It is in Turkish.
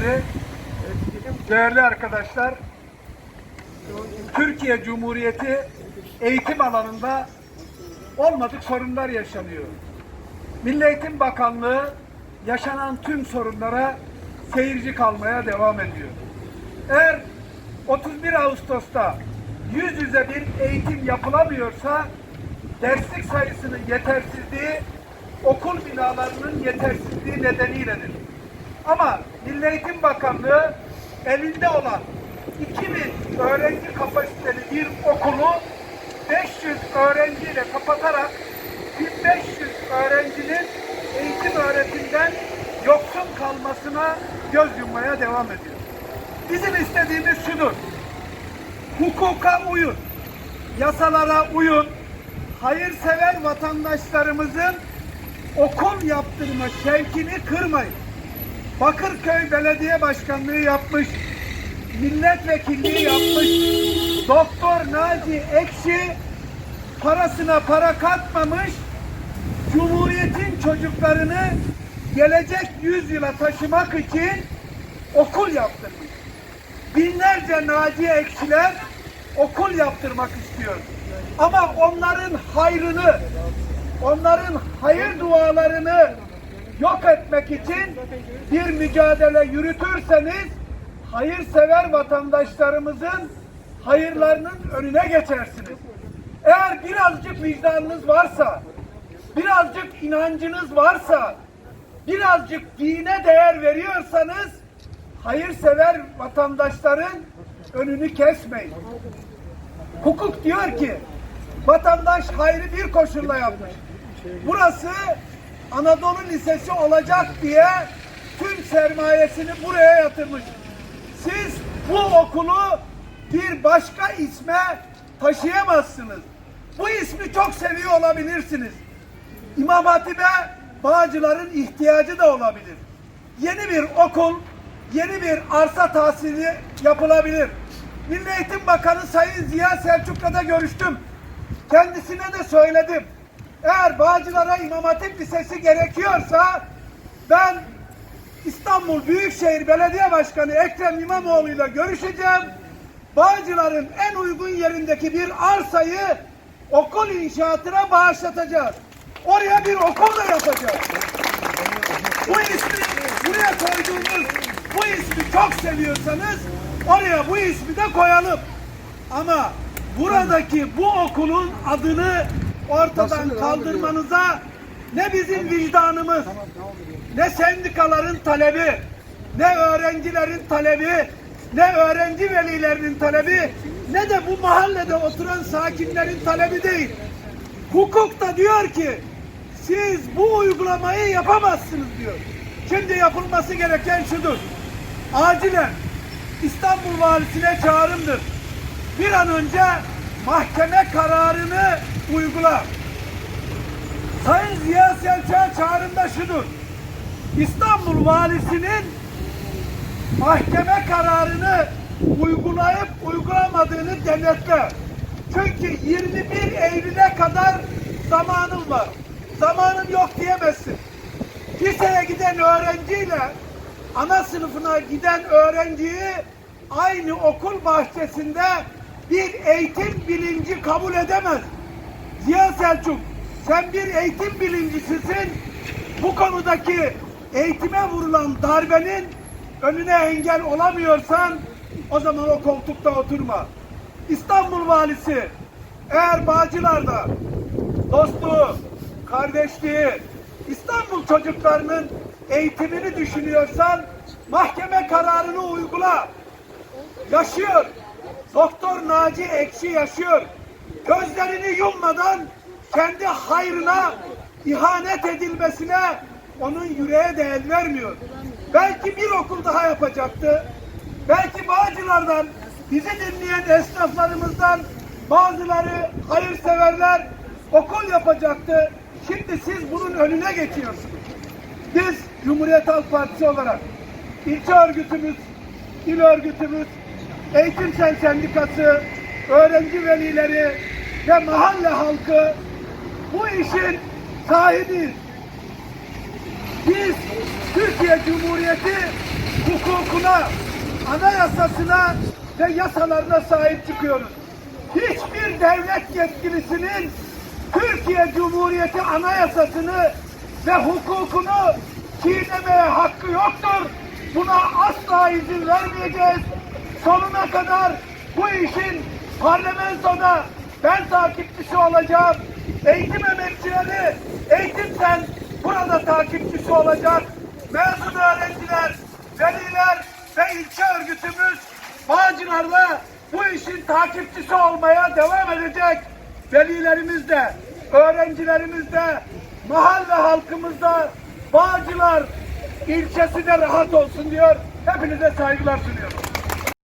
velileri, değerli arkadaşlar, Türkiye Cumhuriyeti eğitim alanında olmadık sorunlar yaşanıyor. Milli Eğitim Bakanlığı yaşanan tüm sorunlara seyirci kalmaya devam ediyor. Eğer 31 Ağustos'ta yüz yüze bir eğitim yapılamıyorsa derslik sayısının yetersizliği okul binalarının yetersizliği nedeniyledir. Ama Milli Eğitim Bakanlığı elinde olan 2000 öğrenci kapasiteli bir okulu 500 öğrenciyle kapatarak 1500 öğrencinin eğitim öğretimden yoksun kalmasına göz yummaya devam ediyor. Bizim istediğimiz şudur. Hukuka uyun, yasalara uyun, hayırsever vatandaşlarımızın okul yaptırma şevkini kırmayın. Bakırköy Belediye Başkanlığı yapmış, milletvekilliği yapmış, Doktor Naci Ekşi parasına para katmamış, Cumhuriyet'in çocuklarını gelecek yüzyıla taşımak için okul yaptırmış. Binlerce Naci Ekşiler okul yaptırmak istiyor. Ama onların hayrını, onların hayır dualarını yok etmek için bir mücadele yürütürseniz hayırsever vatandaşlarımızın hayırlarının önüne geçersiniz. Eğer birazcık vicdanınız varsa, birazcık inancınız varsa, birazcık dine değer veriyorsanız hayırsever vatandaşların önünü kesmeyin. Hukuk diyor ki vatandaş hayrı bir koşulla yapmış. Burası Anadolu Lisesi olacak diye tüm sermayesini buraya yatırmış. Siz bu okulu bir başka isme taşıyamazsınız. Bu ismi çok seviyor olabilirsiniz. İmam Hatip'e Bağcılar'ın ihtiyacı da olabilir. Yeni bir okul, yeni bir arsa tahsili yapılabilir. Milli Eğitim Bakanı Sayın Ziya Selçuk'la da görüştüm. Kendisine de söyledim. Eğer Bağcılar'a İmam Hatip Lisesi gerekiyorsa ben İstanbul Büyükşehir Belediye Başkanı Ekrem İmamoğlu'yla görüşeceğim. Bağcılar'ın en uygun yerindeki bir arsayı okul inşaatına bağışlatacağız. Oraya bir okul da yapacağız. Bu ismi buraya koyduğumuz bu ismi çok seviyorsanız oraya bu ismi de koyalım. Ama buradaki bu okulun adını ortadan kaldırmanıza ne bizim vicdanımız, ne sendikaların talebi, ne öğrencilerin talebi, ne öğrenci velilerinin talebi, ne de bu mahallede oturan sakinlerin talebi değil. Hukuk da diyor ki siz bu uygulamayı yapamazsınız diyor. Şimdi yapılması gereken şudur. Acilen İstanbul Valisi'ne çağrımdır. Bir an önce mahkeme kararını uygula. Sayın Ziya Selçuk'a çağrımda şudur. İstanbul Valisi'nin mahkeme kararını uygulayıp uygulamadığını denetle. Çünkü 21 Eylül'e kadar zamanım var. Zamanım yok diyemezsin. Liseye giden öğrenciyle ana sınıfına giden öğrenciyi aynı okul bahçesinde bir eğitim bilinci kabul edemez. Ziya Selçuk sen bir eğitim bilincisisin. Bu konudaki eğitime vurulan darbenin önüne engel olamıyorsan o zaman o koltukta oturma. İstanbul Valisi eğer Bağcılar'da dostluğu, kardeşliği, İstanbul çocuklarının eğitimini düşünüyorsan mahkeme kararını uygula. Yaşıyor. Doktor Naci Ekşi yaşıyor. Gözlerini yummadan kendi hayrına ihanet edilmesine onun yüreğe de el vermiyor. Belki bir okul daha yapacaktı. Belki Bağcılar'dan bizi dinleyen esnaflarımızdan bazıları hayırseverler okul yapacaktı. Şimdi siz bunun önüne geçiyorsunuz. Biz Cumhuriyet Halk Partisi olarak ilçe örgütümüz, il örgütümüz, Eğitim Sen Sendikası, öğrenci velileri ve mahalle halkı bu işin sahibiyiz. Biz Türkiye Cumhuriyeti hukukuna, anayasasına ve yasalarına sahip çıkıyoruz. Hiçbir devlet yetkilisinin Türkiye Cumhuriyeti anayasasını ve hukukunu çiğnemeye hakkı yoktur. Buna asla izin vermeyeceğiz. Sonuna kadar bu işin parlamentoda ben takipçisi olacağım. Eğitim emekçileri, eğitimden burada takipçisi olacak. Mezun öğrenciler, veliler ve ilçe örgütümüz Bağcılar'la bu işin takipçisi olmaya devam edecek. Velilerimiz de, öğrencilerimiz de, mahalle halkımız da Bağcılar ilçesi de rahat olsun diyor. Hepinize saygılar sunuyorum.